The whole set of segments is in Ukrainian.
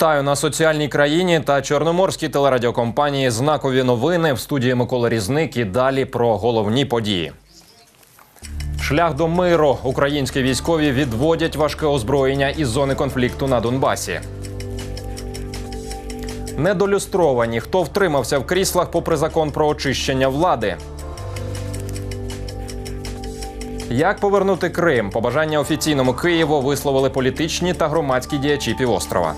Вітаю на соціальній країні та чорноморській телерадіокомпанії Знакові новини в студії Микола Різник і далі про головні події. Шлях до миру. Українські військові відводять важке озброєння із зони конфлікту на Донбасі. Недолюстровані. Хто втримався в кріслах попри закон про очищення влади? Як повернути Крим? Побажання офіційному Києву висловили політичні та громадські діячі півострова.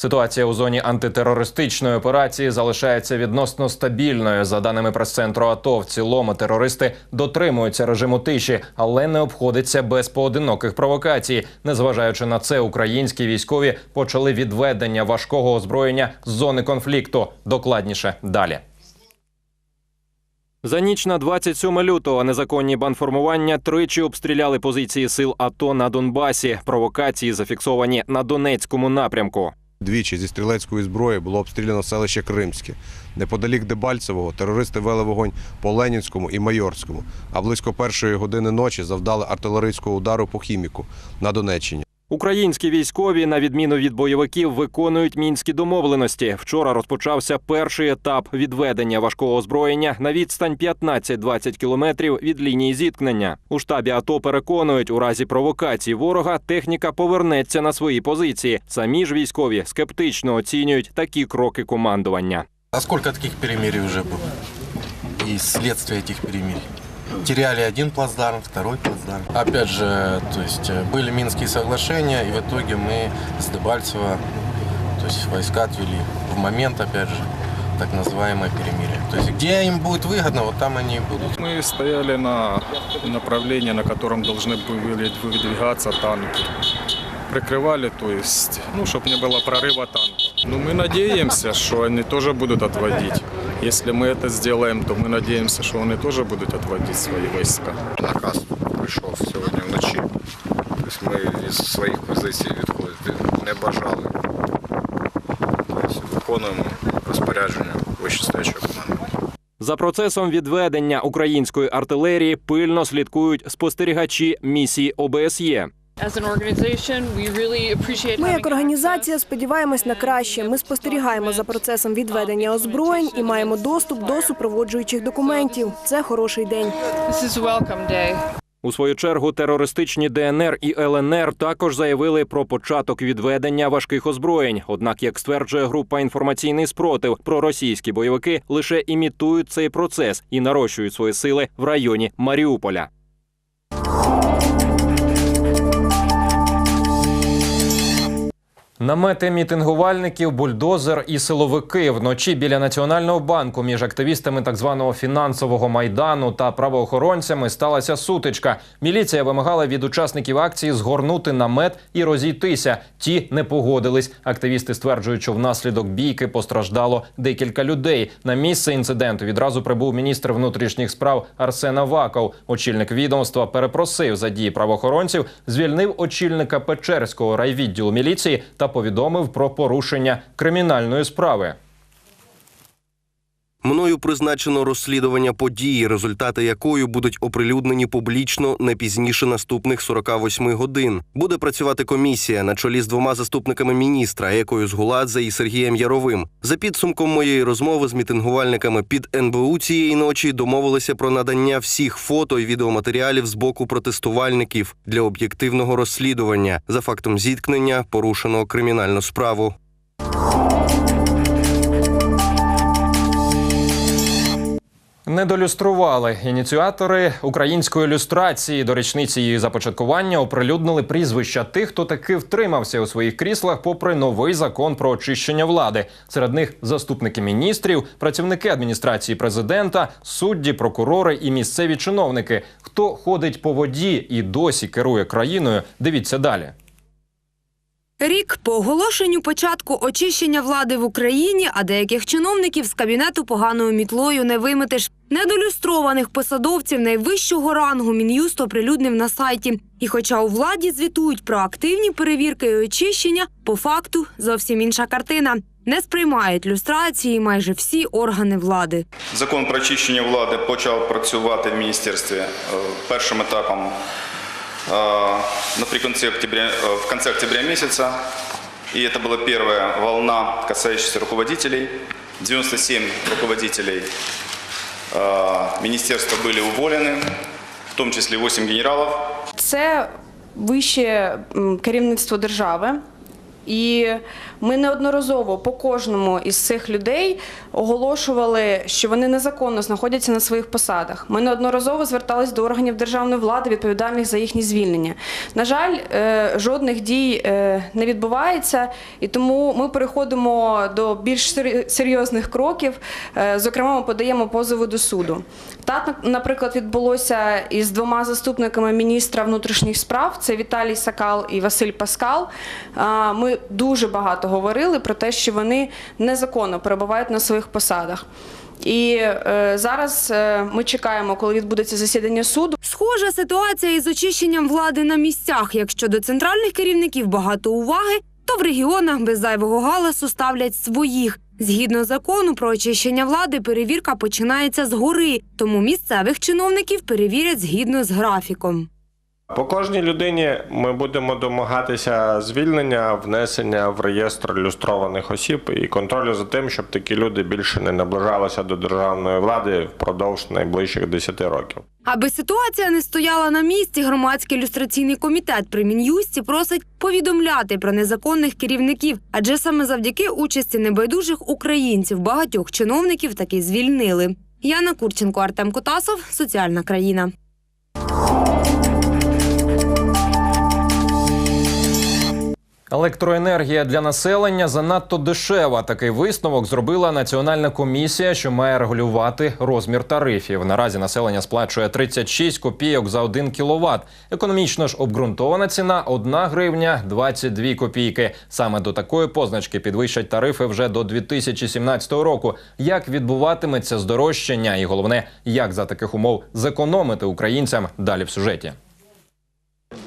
Ситуація у зоні антитерористичної операції залишається відносно стабільною. За даними прес-центру АТО, в цілому терористи дотримуються режиму тиші, але не обходиться без поодиноких провокацій. Незважаючи на це, українські військові почали відведення важкого озброєння з зони конфлікту. Докладніше далі. За ніч на 27 лютого незаконні банформування тричі обстріляли позиції сил АТО на Донбасі. Провокації зафіксовані на Донецькому напрямку. Двічі зі стрілецької зброї було обстріляно селище Кримське. Неподалік Дебальцевого терористи вели вогонь по Ленінському і Майорському, а близько першої години ночі завдали артилерійського удару по хіміку на Донеччині. Українські військові, на відміну від бойовиків, виконують мінські домовленості. Вчора розпочався перший етап відведення важкого озброєння на відстань 15-20 кілометрів від лінії зіткнення. У штабі АТО переконують, у разі провокації ворога техніка повернеться на свої позиції. Самі ж військові скептично оцінюють такі кроки командування. А сколько таких перемирий уже было? И следствие этих перемирий? Теряли один плацдарм, второй плацдарм. Опять же, то есть э, были Минские соглашения, и в итоге мы с Дебальцева, то есть войска отвели в момент, опять же, так называемое перемирие. То есть где им будет выгодно, вот там они и будут. Мы стояли на направлении, на котором должны были выдвигаться танки. Прикрывали, то есть, ну, чтобы не было прорыва танков. Ну, мы надеемся, что они тоже будут отводить. Если мы это сделаем, то мы надеемся, что они тоже будут отводить свои войска. наказ прийшов сьогодні вночі. Тобто ми із своїх позицій відходити не бажали. Тобто виконуємо розпорядження вищестоячого командування. За процесом відведення української артилерії пильно слідкують спостерігачі місії ОБСЄ. As an organization, we really appreciate Ми як організація сподіваємось на краще. Ми спостерігаємо за процесом відведення озброєнь і маємо доступ до супроводжуючих документів. Це хороший день. access. This is a welcome day. У свою чергу терористичні ДНР і ЛНР також заявили про початок відведення важких озброєнь. Однак, як стверджує група інформаційний спротив, проросійські бойовики лише імітують цей процес і нарощують свої сили в районі Маріуполя. Намети мітингувальників, бульдозер і силовики вночі біля національного банку між активістами так званого фінансового майдану та правоохоронцями сталася сутичка. Міліція вимагала від учасників акції згорнути намет і розійтися. Ті не погодились. Активісти стверджують, що внаслідок бійки постраждало декілька людей. На місце інциденту відразу прибув міністр внутрішніх справ Арсен Аваков. Очільник відомства перепросив за дії правоохоронців, звільнив очільника Печерського райвідділу міліції та повідомив про порушення кримінальної справи. Мною призначено розслідування події, результати якої будуть оприлюднені публічно не пізніше наступних 48 годин. Буде працювати комісія на чолі з двома заступниками міністра Екою Згуладзе і Сергієм Яровим. За підсумком моєї розмови з мітингувальниками під НБУ цієї ночі домовилися про надання всіх фото і відеоматеріалів з боку протестувальників для об'єктивного розслідування. За фактом зіткнення порушено кримінальну справу. Недолюстрували ініціатори української люстрації до річниці її започаткування оприлюднили прізвища тих, хто таки втримався у своїх кріслах, попри новий закон про очищення влади. Серед них заступники міністрів, працівники адміністрації президента, судді, прокурори і місцеві чиновники. Хто ходить по воді і досі керує країною? Дивіться далі. Рік по оголошенню початку очищення влади в Україні, а деяких чиновників з кабінету поганою мітлою не виметиш. Недолюстрованих посадовців найвищого рангу Мін'юст оприлюднив на сайті. І хоча у владі звітують про активні перевірки і очищення, по факту зовсім інша картина. Не сприймають люстрації майже всі органи влади. Закон про очищення влади почав працювати в міністерстві е, першим етапом е, наприкінці октября, е, в кінці октября місяця. И это была первая волна, касающаяся руководителей. 97 руководителей э, министерства были уволены, в том числе 8 генералов. Це вище м, керівництво держави. І ми неодноразово по кожному із цих людей оголошували, що вони незаконно знаходяться на своїх посадах. Ми неодноразово звертались до органів державної влади, відповідальних за їхні звільнення. На жаль, е, жодних дій е, не відбувається, і тому ми переходимо до більш серйозних кроків. Е, Зокрема, ми подаємо позови до суду. Так, наприклад, відбулося із двома заступниками міністра внутрішніх справ: це Віталій Сакал і Василь Паскал. А, Дуже багато говорили про те, що вони незаконно перебувають на своїх посадах. І е, зараз е, ми чекаємо, коли відбудеться засідання суду. Схожа ситуація із очищенням влади на місцях. Якщо до центральних керівників багато уваги, то в регіонах без зайвого галасу ставлять своїх. Згідно закону про очищення влади, перевірка починається згори, тому місцевих чиновників перевірять згідно з графіком. По кожній людині ми будемо домагатися звільнення, внесення в реєстр люстрованих осіб і контролю за тим, щоб такі люди більше не наближалися до державної влади впродовж найближчих 10 років. Аби ситуація не стояла на місці, громадський люстраційний комітет при мін'юсті просить повідомляти про незаконних керівників, адже саме завдяки участі небайдужих українців багатьох чиновників таки звільнили. Яна Курченко, Артем Кутасов, соціальна країна. Електроенергія для населення занадто дешева. Такий висновок зробила національна комісія, що має регулювати розмір тарифів. Наразі населення сплачує 36 копійок за 1 кіловат. Економічно ж обґрунтована ціна 1 гривня 22 копійки. Саме до такої позначки підвищать тарифи вже до 2017 року. Як відбуватиметься здорожчання, і головне, як за таких умов зекономити українцям далі в сюжеті.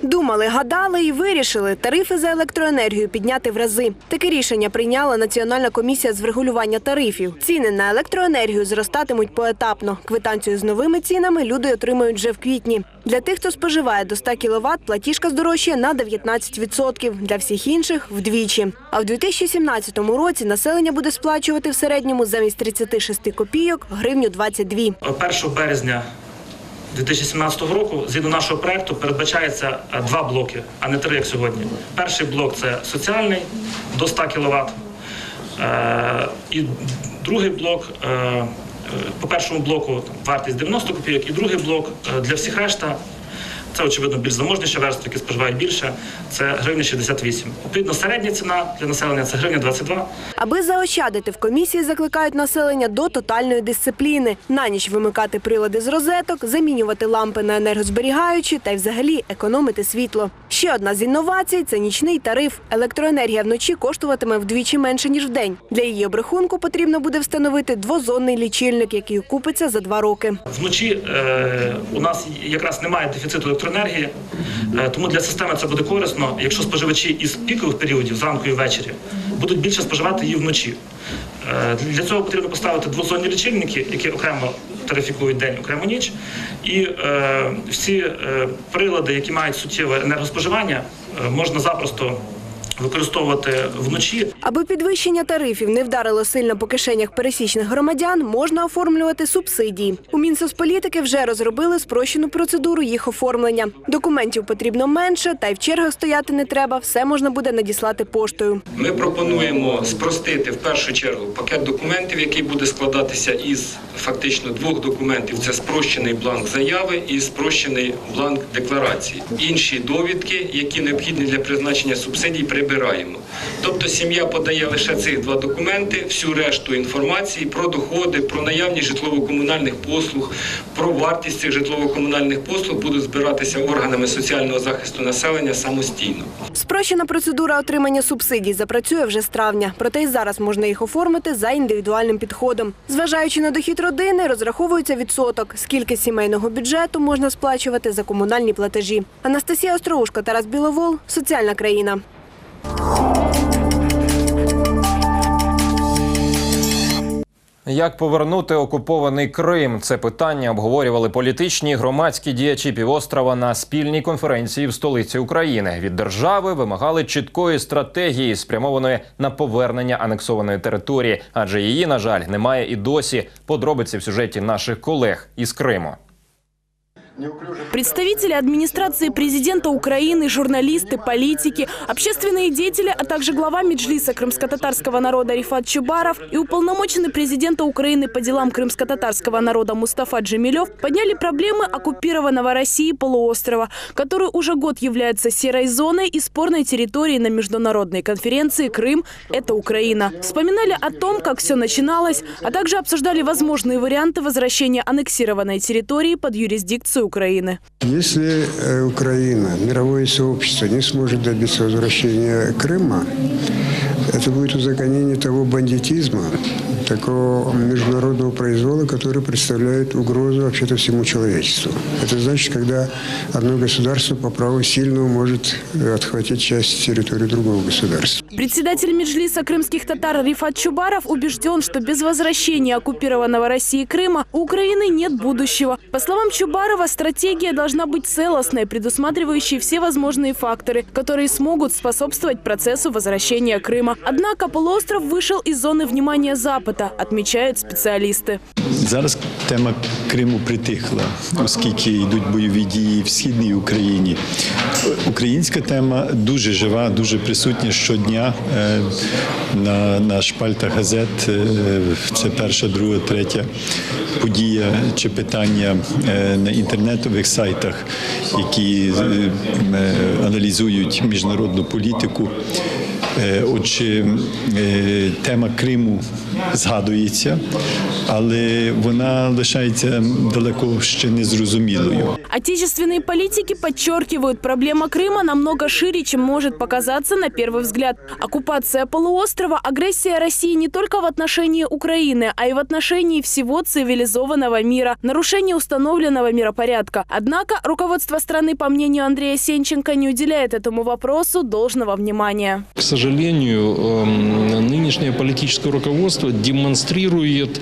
Думали, гадали і вирішили тарифи за електроенергію підняти в рази. Таке рішення прийняла Національна комісія з врегулювання тарифів. Ціни на електроенергію зростатимуть поетапно. Квитанцію з новими цінами люди отримають вже в квітні. Для тих, хто споживає до 100 кВт, платіжка здорожчає на 19%, для всіх інших – вдвічі. А в 2017 році населення буде сплачувати в середньому замість 36 копійок гривню 22. 1 березня 2017 року, згідно нашого проекту, передбачається е, два блоки, а не три, як сьогодні. Перший блок це соціальний до 100 кВт. І другий блок, е, е, по першому блоку вартість 90 копійок, і другий блок е, для всіх решта. Це, очевидно, більш заможніші верстви, які споживають більше. Це гривня 68. Відповідно, середня ціна для населення це гривня 22. Аби заощадити в комісії закликають населення до тотальної дисципліни. На ніч вимикати прилади з розеток, замінювати лампи на енергозберігаючі та й взагалі економити світло. Ще одна з інновацій це нічний тариф. Електроенергія вночі коштуватиме вдвічі менше ніж вдень. Для її обрахунку потрібно буде встановити двозонний лічильник, який окупиться за два роки. Вночі е, у нас якраз немає дефіциту електроенергії, е, тому для системи це буде корисно, якщо споживачі із пікових періодів зранку і ввечері будуть більше споживати її вночі. Е, для цього потрібно поставити двозонні лічильники, які окремо тарифікують день, окремо ніч. І е, всі прилади, які мають суттєве енергоспоживання, можна запросто використовувати вночі. Аби підвищення тарифів не вдарило сильно по кишенях пересічних громадян, можна оформлювати субсидії. У Мінсоцполітики вже розробили спрощену процедуру їх оформлення. Документів потрібно менше, та й в чергах стояти не треба. Все можна буде надіслати поштою. Ми пропонуємо спростити в першу чергу пакет документів, який буде складатися із фактично двох документів: це спрощений бланк заяви і спрощений бланк декларації. Інші довідки, які необхідні для призначення субсидій, прибираємо. Тобто сім'я подає лише цих два документи, всю решту інформації про доходи, про наявність житлово-комунальних послуг, про вартість цих житлово-комунальних послуг будуть збиратися органами соціального захисту населення самостійно. Спрощена процедура отримання субсидій запрацює вже з травня. Проте й зараз можна їх оформити за індивідуальним підходом. Зважаючи на дохід родини, розраховується відсоток, скільки сімейного бюджету можна сплачувати за комунальні платежі. Анастасія Остроушко, Тарас Біловол, соціальна країна. Як повернути окупований Крим? Це питання обговорювали політичні громадські діячі півострова на спільній конференції в столиці України. Від держави вимагали чіткої стратегії, спрямованої на повернення анексованої території, адже її, на жаль, немає і досі. Подробиці в сюжеті наших колег із Криму. Представители администрации президента Украины, журналисты, политики, общественные деятели, а также глава Меджлиса крымско-татарского народа Рифат Чубаров и уполномоченный президента Украины по делам крымско-татарского народа Мустафа Джемилев подняли проблемы оккупированного России полуострова, который уже год является серой зоной и спорной территорией на международной конференции «Крым – это Украина». Вспоминали о том, как все начиналось, а также обсуждали возможные варианты возвращения аннексированной территории под юрисдикцию Украины. Если э, Украина, мировое сообщество не сможет добиться возвращения Крыма, это будет узаконение того бандитизма, такого международного произвола, который представляет угрозу вообще-то всему человечеству. Это значит, когда одно государство по праву сильного может э, отхватить часть территории другого государства. Председатель Меджлиса крымских татар Рифат Чубаров убежден, что без возвращения оккупированного Россией Крыма у Украины нет будущего. По словам Чубарова, стратегия должна быть целостной, предусматривающей все возможные факторы, которые смогут способствовать процессу возвращения Крыма. Однако полуостров вышел из зоны внимания Запада, отмечают специалисты. Зараз тема Криму притихла, оскільки йдуть бойові дії в східній Україні. Українська тема дуже жива, дуже присутня щодня е, на, на шпальтах газет. Е, Це перша, друга, третя подія чи питання е, на інтернетових сайтах, які аналізують міжнародну політику. Отже, тема Криму згадується, але вона лишається далеко ще незрозумілою. Отечественные политики подчеркивают, проблема Крыма намного шире, чем может показаться на первый взгляд. Оккупация полуострова – агрессия России не только в отношении Украины, а и в отношении всего цивилизованного мира, нарушение установленного миропорядка. Однако руководство страны, по мнению Андрея Сенченко, не уделяет этому вопросу должного внимания. К сожалению, эм, нынешнее политическое руководство демонстрирует,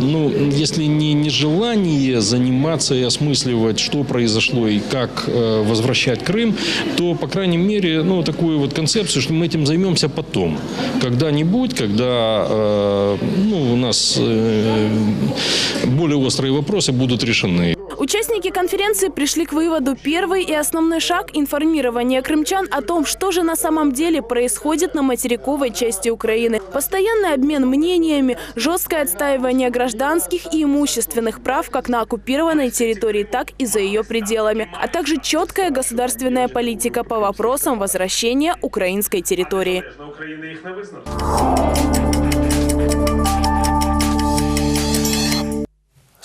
ну, если не нежелание заниматься и осмысливать, что произошло и как э, возвращать Крым, то, по крайней мере, ну, такую вот концепцию, что мы этим займемся потом. Когда-нибудь, когда э, ну, у нас э, более острые вопросы будут решены. Участники конференции пришли к выводу первый и основной шаг – информирование крымчан о том, что же на самом деле происходит на материковой части Украины. Постоянный обмен мнениями, жесткое отстаивание гражданских и имущественных прав как на оккупированной территории, так и за ее пределами, а также четкая государственная политика по вопросам возвращения украинской территории.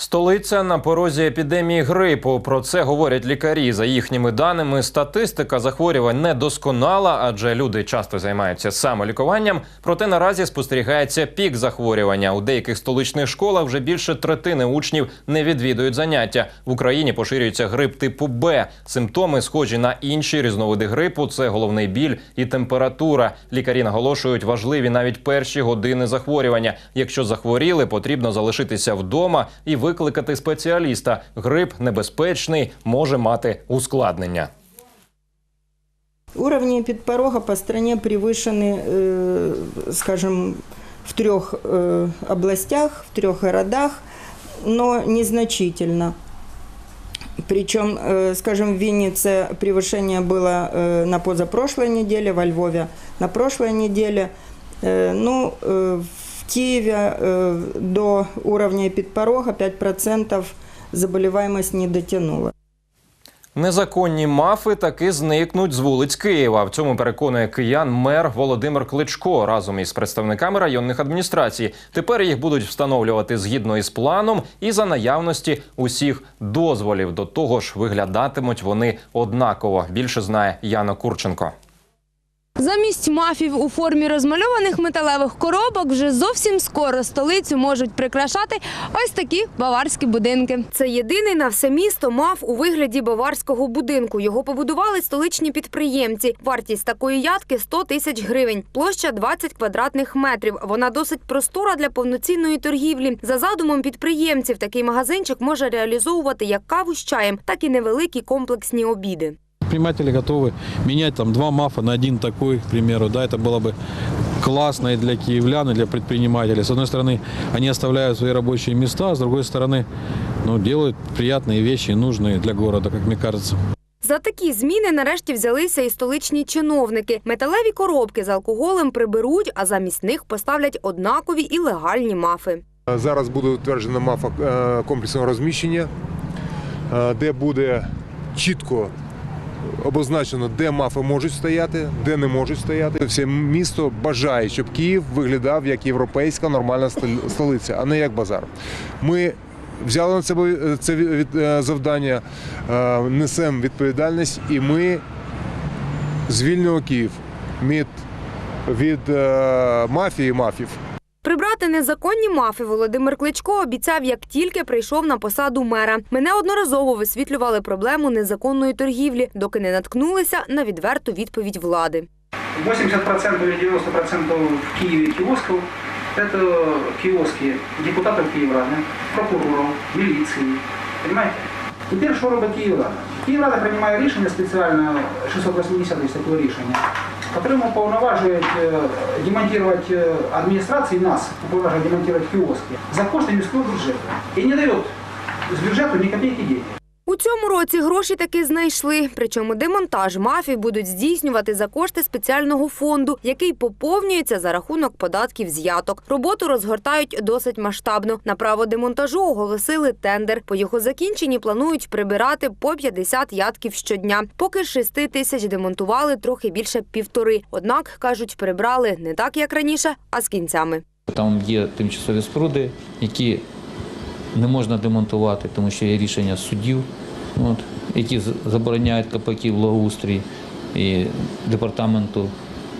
Столиця на порозі епідемії грипу. Про це говорять лікарі. За їхніми даними, статистика захворювань недосконала, адже люди часто займаються самолікуванням. Проте наразі спостерігається пік захворювання. У деяких столичних школах вже більше третини учнів не відвідують заняття. В Україні поширюється грип типу Б. Симптоми схожі на інші різновиди грипу. Це головний біль і температура. Лікарі наголошують, важливі навіть перші години захворювання. Якщо захворіли, потрібно залишитися вдома і викликати спеціаліста. Грип небезпечний, може мати ускладнення. Уровни подпорога по стране превышены, э, скажем, в трех э, областях, в трех городах, но незначительно. Причем, э, скажем, в Виннице превышение было э, на позапрошлой неделе, во Львове на прошлой неделе. Э, ну, э, в Киеве э, до уровня подпорога 5% заболеваемость не дотянула. Незаконні мафи таки зникнуть з вулиць Києва. В цьому переконує киян мер Володимир Кличко разом із представниками районних адміністрацій. Тепер їх будуть встановлювати згідно із планом і за наявності усіх дозволів. До того ж, виглядатимуть вони однаково. Більше знає Яна Курченко. Замість мафів у формі розмальованих металевих коробок вже зовсім скоро столицю можуть прикрашати ось такі баварські будинки. Це єдиний на все місто мав у вигляді баварського будинку. Його побудували столичні підприємці. Вартість такої ядки 100 тисяч гривень, площа 20 квадратних метрів. Вона досить простора для повноцінної торгівлі. За задумом підприємців, такий магазинчик може реалізовувати як каву з чаєм, так і невеликі комплексні обіди Предприниматели готовы менять там два МАФа на один такой, к примеру. Да, это было бы классно и для киевлян, и для предпринимателей. С одной стороны, они оставляют свои рабочие места, а с другой стороны, ну, делают приятные вещи, нужные для города, как мне кажется. За такі зміни нарешті взялися і столичні чиновники. Металеві коробки з алкоголем приберуть, а замість них поставлять однакові і легальні мафи. Зараз буде утверджена мафа е, комплексного розміщення, е, де буде чітко обозначено, де мафи можуть стояти, де не можуть стояти. Все місто бажає, щоб Київ виглядав як європейська нормальна столиця, а не як базар. Ми взяли на себе е, це е, завдання, е, несемо відповідальність, і ми звільнимо Київ від, від мафії мафів. Незаконні мафи Володимир Кличко обіцяв, як тільки прийшов на посаду мера. Ми неодноразово висвітлювали проблему незаконної торгівлі, доки не наткнулися на відверту відповідь влади. 80% или 90% в Киеве киосков – это киоски депутатов Киеврады, прокуроров, милиции. Понимаете? Теперь що робить Київрада? Київрада приймає рішення спеціально 680 є рішення, которым уповноважують э, демонтировать э, администрации нас, уповноважують демонтировать киоски за кошт міського бюджета. И не дает с бюджету ни копейки денег. У цьому році гроші таки знайшли. Причому демонтаж мафій будуть здійснювати за кошти спеціального фонду, який поповнюється за рахунок податків з яток. Роботу розгортають досить масштабно. На право демонтажу оголосили тендер. По його закінченні планують прибирати по 50 ятків щодня. Поки з 6 тисяч демонтували трохи більше півтори. Однак кажуть, прибрали не так як раніше, а з кінцями. Там є тимчасові споруди, які не можна демонтувати, тому що є рішення судів, от, які забороняють КПК благоустрій і департаменту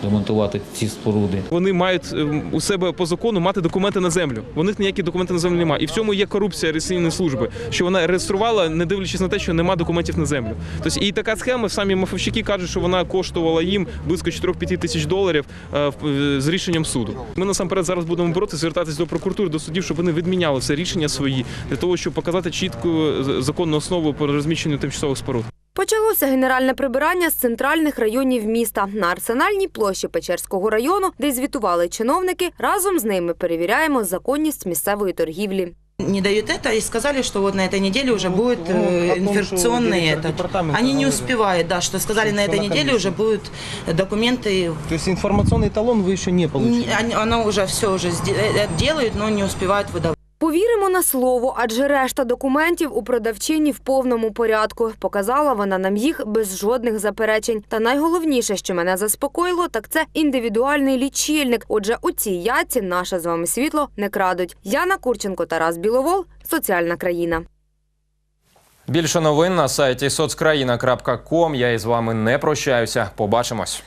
демонтувати ці споруди. Вони мають ем, у себе по закону мати документи на землю. Них ніякі документи на землю немає. І в цьому є корупція реєстраційної служби, що вона реєструвала, не дивлячись на те, що немає документів на землю. Тобто і така схема, самі мафовщики кажуть, що вона коштувала їм близько 4-5 тисяч доларів е, е, з рішенням суду. Ми насамперед зараз будемо боротися, звертатись до прокуратури, до судів, щоб вони відміняли все рішення свої для того, щоб показати чітку е, законну основу по розміщенню тимчасових споруд. Почалося генеральне прибирання з центральних районів міста на арсенальній площі Печерського району, де й звітували чиновники. Разом з ними перевіряємо законність місцевої торгівлі. не дают это и сказали, что вот на этой неделе уже будет э, инфекционный этот. Они не успевают, да, что сказали на этой неделе уже будут документы. То есть информационный талон вы еще не получили? Не- они- Оно уже все уже сде- э, делают, но не успевают выдавать. Повіримо на слово, адже решта документів у продавчині в повному порядку. Показала вона нам їх без жодних заперечень. Та найголовніше, що мене заспокоїло, так це індивідуальний лічильник. Отже, у цій яці наше з вами світло не крадуть. Яна Курченко, Тарас Біловол, соціальна країна. Більше новин на сайті соцкраїна.ком. Я із вами не прощаюся. Побачимось.